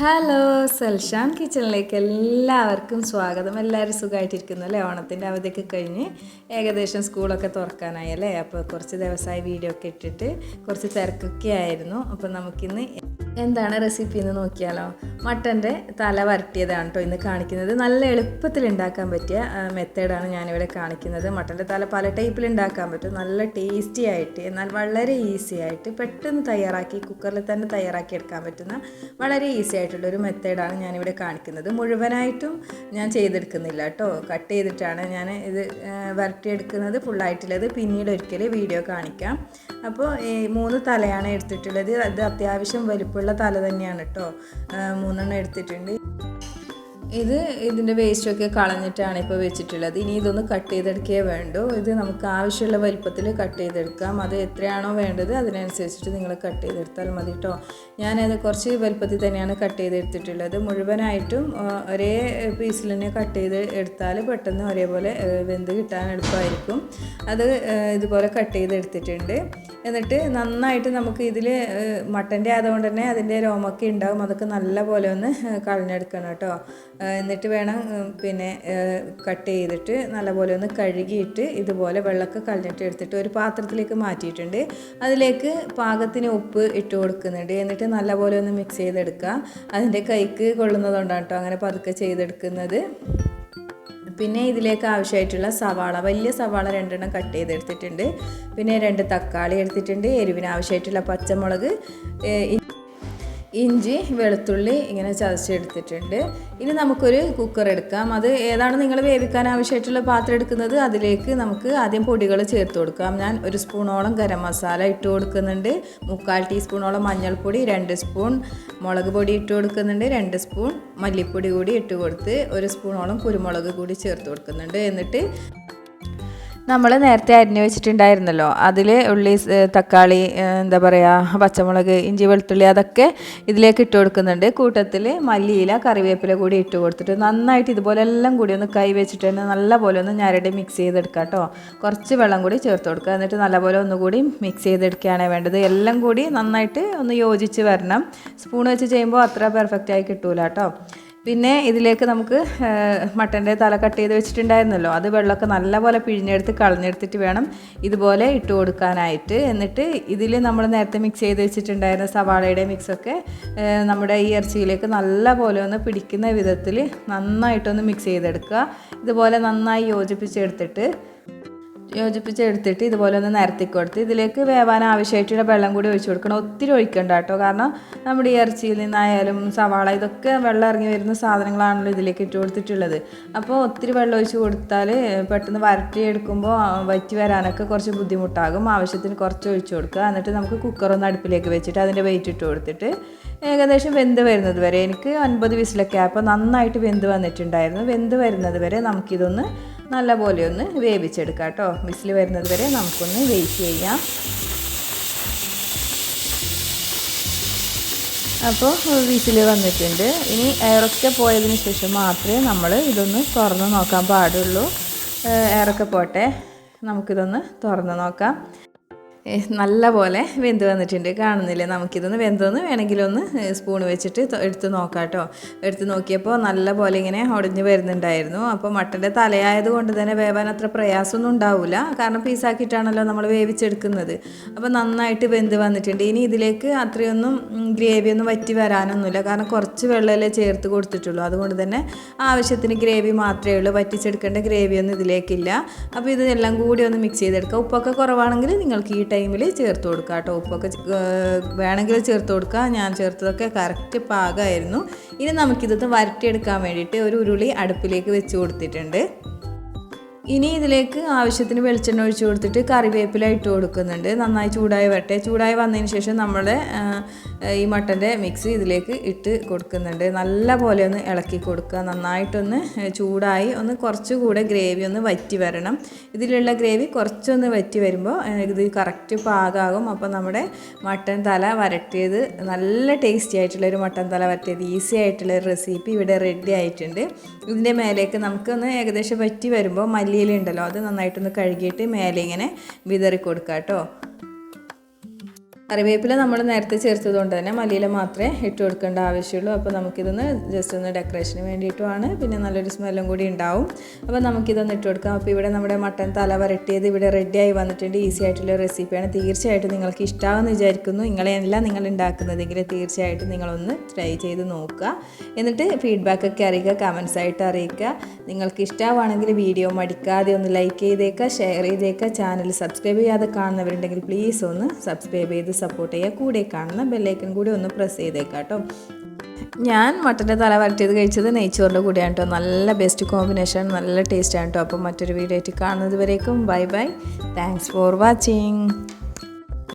Hello സൽഷാം കിച്ചണിലേക്ക് എല്ലാവർക്കും സ്വാഗതം. എല്ലാവരും സുഖമായിട്ടിരിക്കുന്നു അല്ലേ? ഓണത്തിന്റെ അവധിയൊക്കെ കഴിഞ്ഞ് ഏകദേശം സ്കൂളൊക്കെ തുറക്കാനായി അല്ലേ? അപ്പോൾ കുറച്ച് ദിവസമായി വീഡിയോ ഒക്കെ ഇട്ടിട്ട് കുറച്ച് തിരക്കൊക്കെ ആയിരുന്നു. അപ്പോൾ നമുക്കിന്ന് എന്താണ് റെസിപ്പി എന്ന് നോക്കിയാലോ? മട്ടന്റെ തല വരട്ടിയതാണ് കേട്ടോ ഇന്ന് കാണിക്കുന്നത്. നല്ല എളുപ്പത്തിൽ ഉണ്ടാക്കാൻ പറ്റിയ മെത്തേഡാണ് ഞാനിവിടെ കാണിക്കുന്നത്. മട്ടന്റെ തല പല ടൈപ്പിൽ ഉണ്ടാക്കാൻ പറ്റും. നല്ല ടേസ്റ്റി ആയിട്ട് എന്നാൽ വളരെ ഈസി ആയിട്ട് പെട്ടെന്ന് തയ്യാറാക്കി കുക്കറിൽ തന്നെ തയ്യാറാക്കി എടുക്കാൻ പറ്റുന്ന വളരെ ഈസി ആയിട്ടുള്ള ഒരു മെത്തേഡാണ് ഞാനിവിടെ കാണിക്കുന്നത്. മുഴുവനായിട്ടും ഞാൻ ചെയ്തെടുക്കുന്നില്ല കേട്ടോ കട്ട് ചെയ്തിട്ടാണ് ഞാൻ ഇത് വരട്ടിയെടുക്കുന്നത് ഫുള്ളായിട്ടുള്ളത്. പിന്നീട് ഒരിക്കൽ വീഡിയോ കാണിക്കാം. അപ്പോൾ ഈ മൂന്ന് തലയാണ് എടുത്തിട്ടുള്ളത്. അത് അത്യാവശ്യം വലുപ്പമുള്ള തല തന്നെയാണ് കേട്ടോ മൂന്നെണ്ണം എടുത്തിട്ടുണ്ട്. ഇത് ഇതിന്റെ വേസ്റ്റൊക്കെ കളഞ്ഞിട്ടാണ് ഇപ്പോൾ വെച്ചിട്ടുള്ളത്. ഇനി ഇതൊന്ന് കട്ട് ചെയ്തെടുക്കേ വേണ്ടൂ. ഇത് നമുക്ക് ആവശ്യമുള്ള വലിപ്പത്തിൽ കട്ട് ചെയ്തെടുക്കാം. അത് എത്രയാണോ വേണ്ടത് അതിനനുസരിച്ചിട്ട് നിങ്ങൾ കട്ട് ചെയ്തെടുത്താൽ മതി കേട്ടോ ഞാനത് കുറച്ച് വലിപ്പത്തിൽ തന്നെയാണ് കട്ട് ചെയ്തെടുത്തിട്ടുള്ളത്. മുഴുവനായിട്ടും ഒരേ പീസിൽ തന്നെ കട്ട് ചെയ്ത് എടുത്താൽ പെട്ടെന്ന് ഒരേപോലെ വെന്ത് കിട്ടാൻ എളുപ്പമായിരിക്കും. അത് ഇതുപോലെ കട്ട് ചെയ്തെടുത്തിട്ടുണ്ട്. എന്നിട്ട് നന്നായിട്ട് നമുക്ക് ഇതിൽ മട്ടന്റെ ആയതുകൊണ്ട് തന്നെ അതിന്റെ രോമൊക്കെ ഉണ്ടാകും അതൊക്കെ നല്ല പോലെ ഒന്ന് കളഞ്ഞെടുക്കണം കേട്ടോ എന്നിട്ട് വേണം പിന്നെ കട്ട് ചെയ്തിട്ട് നല്ലപോലെ ഒന്ന് കഴുകിയിട്ട് ഇതുപോലെ വെള്ളമൊക്കെ കളഞ്ഞിട്ട് എടുത്തിട്ട് ഒരു പാത്രത്തിലേക്ക് മാറ്റിയിട്ടുണ്ട്. അതിലേക്ക് പാകത്തിന് ഉപ്പ് ഇട്ട് കൊടുക്കുന്നുണ്ട്. എന്നിട്ട് നല്ലപോലെ ഒന്ന് മിക്സ് ചെയ്തെടുക്കുക. അതിന്റെ കൈക്ക് കൊള്ളുന്നതുകൊണ്ടാണ് കേട്ടോ അങ്ങനെ പതുക്കെ ചെയ്തെടുക്കുന്നത്. പിന്നെ ഇതിലേക്ക് ആവശ്യമായിട്ടുള്ള സവാള വലിയ സവാള രണ്ടെണ്ണം കട്ട് ചെയ്തെടുത്തിട്ടുണ്ട്. പിന്നെ രണ്ട് തക്കാളി എടുത്തിട്ടുണ്ട്. എരിവിന് ആവശ്യമായിട്ടുള്ള പച്ചമുളക് ഇഞ്ചി വെളുത്തുള്ളി ഇങ്ങനെ ചതച്ചെടുത്തിട്ടുണ്ട്. ഇനി നമുക്കൊരു കുക്കർ എടുക്കാം. അത് ഏതാണ് നിങ്ങൾ വേവിക്കാൻ ആവശ്യമായിട്ടുള്ള പാത്രം എടുക്കുന്നത്? അതിലേക്ക് നമുക്ക് ആദ്യം പൊടികൾ ചേർത്ത് കൊടുക്കാം. ഞാൻ ഒരു സ്പൂണോളം ഗരം മസാല ഇട്ട് കൊടുക്കുന്നുണ്ട്. മുക്കാൽ ടീസ്പൂണോളം മഞ്ഞൾപ്പൊടി രണ്ട് സ്പൂൺ മുളക് പൊടി ഇട്ട് കൊടുക്കുന്നുണ്ട്. രണ്ട് സ്പൂൺ മല്ലിപ്പൊടി കൂടി ഇട്ട് കൊടുത്ത് ഒരു സ്പൂണോളം കുരുമുളക് കൂടി ചേർത്ത് കൊടുക്കുന്നുണ്ട്. എന്നിട്ട് നമ്മൾ നേരത്തെ അരിഞ്ഞു വെച്ചിട്ടുണ്ടായിരുന്നല്ലോ. അതിൽ ഉള്ളി തക്കാളി എന്താ പറയുക പച്ചമുളക് ഇഞ്ചി വെളുത്തുള്ളി അതൊക്കെ ഇതിലേക്ക് ഇട്ട് കൊടുക്കുന്നുണ്ട്. കൂട്ടത്തിൽ മല്ലിയില കറിവേപ്പില കൂടി ഇട്ട് കൊടുത്തിട്ട് നന്നായിട്ട് ഇതുപോലെ എല്ലാം കൂടി ഒന്ന് കൈ വെച്ചിട്ട് തന്നെ നല്ലപോലെ ഒന്ന് ഞരടി മിക്സ് ചെയ്തെടുക്കുക കേട്ടോ കുറച്ച് വെള്ളം കൂടി ചേർത്ത് കൊടുക്കുക. എന്നിട്ട് നല്ലപോലെ ഒന്നുകൂടി മിക്സ് ചെയ്തെടുക്കുകയാണ് വേണ്ടത്. എല്ലാം കൂടി നന്നായിട്ട് ഒന്ന് യോജിച്ച് വരണം. സ്പൂൺ വെച്ച് ചെയ്യുമ്പോൾ അത്ര പെർഫെക്റ്റ് ആയി കിട്ടൂല കേട്ടോ പിന്നെ ഇതിലേക്ക് നമുക്ക് മട്ടന്റെ തല കട്ട് ചെയ്ത് വെച്ചിട്ടുണ്ടായിരുന്നല്ലോ. അത് വെള്ളമൊക്കെ നല്ലപോലെ പിഴിഞ്ഞെടുത്ത് കളഞ്ഞെടുത്തിട്ട് വേണം ഇതുപോലെ ഇട്ട് കൊടുക്കാനായിട്ട്. എന്നിട്ട് ഇതിൽ നമ്മൾ നേരത്തെ മിക്സ് ചെയ്ത് വെച്ചിട്ടുണ്ടായിരുന്ന സവാളയുടെ മിക്സൊക്കെ നമ്മുടെ ഈ ഇറച്ചിയിലേക്ക് നല്ലപോലെ ഒന്ന് പിടിക്കുന്ന വിധത്തിൽ നന്നായിട്ടൊന്ന് മിക്സ് ചെയ്തെടുക്കുക. ഇതുപോലെ നന്നായി യോജിപ്പിച്ചെടുത്തിട്ട് യോജിപ്പിച്ചെടുത്തിട്ട് ഇതുപോലെ ഒന്ന് നിരത്തി കൊടുത്ത് ഇതിലേക്ക് വേവാൻ ആവശ്യമായിട്ടുള്ള വെള്ളം കൂടി ഒഴിച്ചു കൊടുക്കണം. ഒത്തിരി ഒഴിക്കണ്ട കേട്ടോ. കാരണം നമ്മുടെ ഈ ഇറച്ചിയിൽ നിന്നായാലും സവാള ഇതൊക്കെ വെള്ളം ഇറങ്ങി വരുന്ന സാധനങ്ങളാണല്ലോ ഇതിലേക്ക് ഇട്ട് കൊടുത്തിട്ടുള്ളത്. അപ്പോൾ ഒത്തിരി വെള്ളം ഒഴിച്ച് കൊടുത്താൽ പെട്ടെന്ന് വരട്ടി എടുക്കുമ്പോൾ വറ്റി വരാനൊക്കെ കുറച്ച് ബുദ്ധിമുട്ടാകും. ആവശ്യത്തിന് കുറച്ച് ഒഴിച്ചു കൊടുക്കുക. എന്നിട്ട് നമുക്ക് കുക്കറൊന്ന് അടുപ്പിലേക്ക് വെച്ചിട്ട് അതിന്റെ വെയിറ്റ് ഇട്ട് കൊടുത്തിട്ട് ഏകദേശം വെന്ത് വരുന്നത് വരെ എനിക്ക് ഒൻപത് വിസിലൊക്കെ ആയപ്പോൾ നന്നായിട്ട് വെന്ത് വന്നിട്ടുണ്ടായിരുന്നു. വെന്ത് വരുന്നത് വരെ നമുക്കിതൊന്ന് നല്ലപോലെ ഒന്ന് വേവിച്ചെടുക്കാം കേട്ടോ. വിസിൽ വരുന്നത് വരെ നമുക്കൊന്ന് വെയിറ്റ് ചെയ്യാം. അപ്പോൾ വിസിൽ വന്നിട്ടുണ്ട്. ഇനി എയറൊക്കെ പോയതിന് ശേഷം മാത്രമേ നമ്മൾ ഇതൊന്ന് തുറന്ന് നോക്കാൻ പാടുള്ളൂ. എയറൊക്കെ പോട്ടെ. നമുക്കിതൊന്ന് തുറന്ന് നോക്കാം. നല്ല പോലെ വെന്ത് വന്നിട്ടുണ്ട്. കാണുന്നില്ലേ? നമുക്കിതൊന്ന് വെന്തൊന്ന് വേണമെങ്കിൽ ഒന്ന് സ്പൂൺ വെച്ചിട്ട് എടുത്ത് നോക്കാം കേട്ടോ എടുത്ത് നോക്കിയപ്പോൾ നല്ല പോലെ ഇങ്ങനെ ഒടിഞ്ഞ് വരുന്നുണ്ടായിരുന്നു. അപ്പോൾ മട്ടന്റെ തലയായത് കൊണ്ട് തന്നെ വേവാൻ അത്ര പ്രയാസമൊന്നും ഉണ്ടാവില്ല കാരണം പീസാക്കിയിട്ടാണല്ലോ നമ്മൾ വേവിച്ചെടുക്കുന്നത്. അപ്പോൾ നന്നായിട്ട് വെന്ത് വന്നിട്ടുണ്ട്. ഇനി ഇതിലേക്ക് അത്രയൊന്നും ഗ്രേവി ഒന്നും വറ്റി വരാനൊന്നുമില്ല. കാരണം കുറച്ച് വെള്ളമല്ലേ ചേർത്ത് കൊടുത്തിട്ടുള്ളൂ. അതുകൊണ്ട് തന്നെ ആവശ്യത്തിന് ഗ്രേവി മാത്രമേ ഉള്ളൂ. വറ്റിച്ചെടുക്കേണ്ട ഗ്രേവിയൊന്നും ഇതിലേക്കില്ല. അപ്പോൾ ഇതെല്ലാം കൂടി ഒന്ന് മിക്സ് ചെയ്തെടുക്കുക ഉപ്പൊക്കെ കുറവാണെങ്കിൽ നിങ്ങൾക്ക് ഈ ടൈമിൽ ചേർത്ത് കൊടുക്കുക കേട്ടോ. ഉപ്പൊക്കെ വേണമെങ്കിൽ ചേർത്ത് കൊടുക്കുക ഞാൻ ചേർത്തതൊക്കെ കറക്റ്റ് പാകമായിരുന്നു ഇനി നമുക്കിതൊന്ന് വരട്ടിയെടുക്കാൻ വേണ്ടിയിട്ട് ഒരു ഉരുളി അടുപ്പിലേക്ക് വെച്ച് കൊടുത്തിട്ടുണ്ട്. ഇനി ഇതിലേക്ക് ആവശ്യത്തിന് വെളിച്ചെണ്ണ ഒഴിച്ചു കൊടുത്തിട്ട് കറിവേപ്പില ഇട്ട് കൊടുക്കുന്നുണ്ട്. നന്നായി ചൂടായി വരട്ടെ. ചൂടായി വന്നതിന് ശേഷം നമ്മുടെ ഈ മട്ടന്റെ മിക്സ് ഇതിലേക്ക് ഇട്ട് കൊടുക്കുന്നുണ്ട്. നല്ല പോലെ ഒന്ന് ഇളക്കി കൊടുക്കുക. നന്നായിട്ടൊന്ന് ചൂടായി ഒന്ന് കുറച്ചുകൂടെ ഗ്രേവി ഒന്ന് വറ്റി വരണം. ഇതിലുള്ള ഗ്രേവി കുറച്ചൊന്ന് വറ്റി വരുമ്പോൾ ഇത് കറക്റ്റ് പാകാകും. അപ്പോൾ നമ്മുടെ മട്ടൻ തല വരട്ടിയത് നല്ല ടേസ്റ്റി ആയിട്ടുള്ള ഒരു മട്ടൻ തല വരട്ടിയത്. ഈസി ആയിട്ടുള്ള ഒരു റെസിപ്പി ഇവിടെ റെഡി ആയിട്ടുണ്ട്. ഇതിന്റെ മേലേക്ക് നമുക്കൊന്ന് ഏകദേശം വറ്റി വരുമ്പോൾ മല്ലിയില അത് നന്നായിട്ടൊന്ന് കഴുകിയിട്ട് മേലെ ഇങ്ങനെ വിതറി കൊടുക്കാം കേട്ടോ കറിവേപ്പില നമ്മൾ നേരത്തെ ചേർത്തത് കൊണ്ട് തന്നെ മല്ലിയില മാത്രമേ ഇട്ട് കൊടുക്കേണ്ട ആവശ്യമുള്ളൂ. അപ്പോൾ നമുക്കിതൊന്ന് ജസ്റ്റ് ഒന്ന് ഡെക്കറേഷന് വേണ്ടിയിട്ടുമാണ്. പിന്നെ നല്ലൊരു സ്മെല്ലും കൂടി ഉണ്ടാവും. അപ്പോൾ നമുക്കിതൊന്ന് ഇട്ട് കൊടുക്കാം. അപ്പോൾ ഇവിടെ നമ്മുടെ മട്ടൻ തല വരട്ടിയത് ഇവിടെ റെഡിയായി വന്നിട്ടുണ്ട്. ഈസി ആയിട്ടുള്ള റെസിപ്പിയാണ് തീർച്ചയായിട്ടും നിങ്ങൾക്ക് ഇഷ്ടമാകുമെന്ന് വിചാരിക്കുന്നു. നിങ്ങളെയല്ല നിങ്ങൾ ഉണ്ടാക്കുന്നതെങ്കിൽ തീർച്ചയായിട്ടും നിങ്ങളൊന്ന് ട്രൈ ചെയ്ത് നോക്കുക. എന്നിട്ട് ഫീഡ്ബാക്കൊക്കെ അറിയിക്കുക കമൻസ് ആയിട്ട് അറിയിക്കുക. നിങ്ങൾക്ക് ഇഷ്ടമാണെങ്കിൽ വീഡിയോ മടിക്കാതെ ഒന്ന് ലൈക്ക് ചെയ്തേക്കുക ഷെയർ ചെയ്തേക്കുക. ചാനൽ സബ്സ്ക്രൈബ് ചെയ്യാതെ കാണുന്നവരുണ്ടെങ്കിൽ പ്ലീസ് ഒന്ന് സബ്സ്ക്രൈബ് ചെയ്ത് സപ്പോർട്ട് ചെയ്യുക കൂടെ കാണുന്ന ബെല്ലൈക്കൺ കൂടി ഒന്ന് പ്രസ് ചെയ്തേക്കാം കേട്ടോ ഞാൻ മട്ടന്റെ തല വരട്ടിയത് കഴിച്ചത് നെയ്ച്ചോറിന്റെ കൂടെയാണ് കേട്ടോ നല്ല ബെസ്റ്റ് കോമ്പിനേഷൻ നല്ല ടേസ്റ്റാണ് കേട്ടോ അപ്പോൾ മറ്റൊരു വീഡിയോ ആയിട്ട് കാണുന്നത് വരേക്കും. Bye bye thanks for watching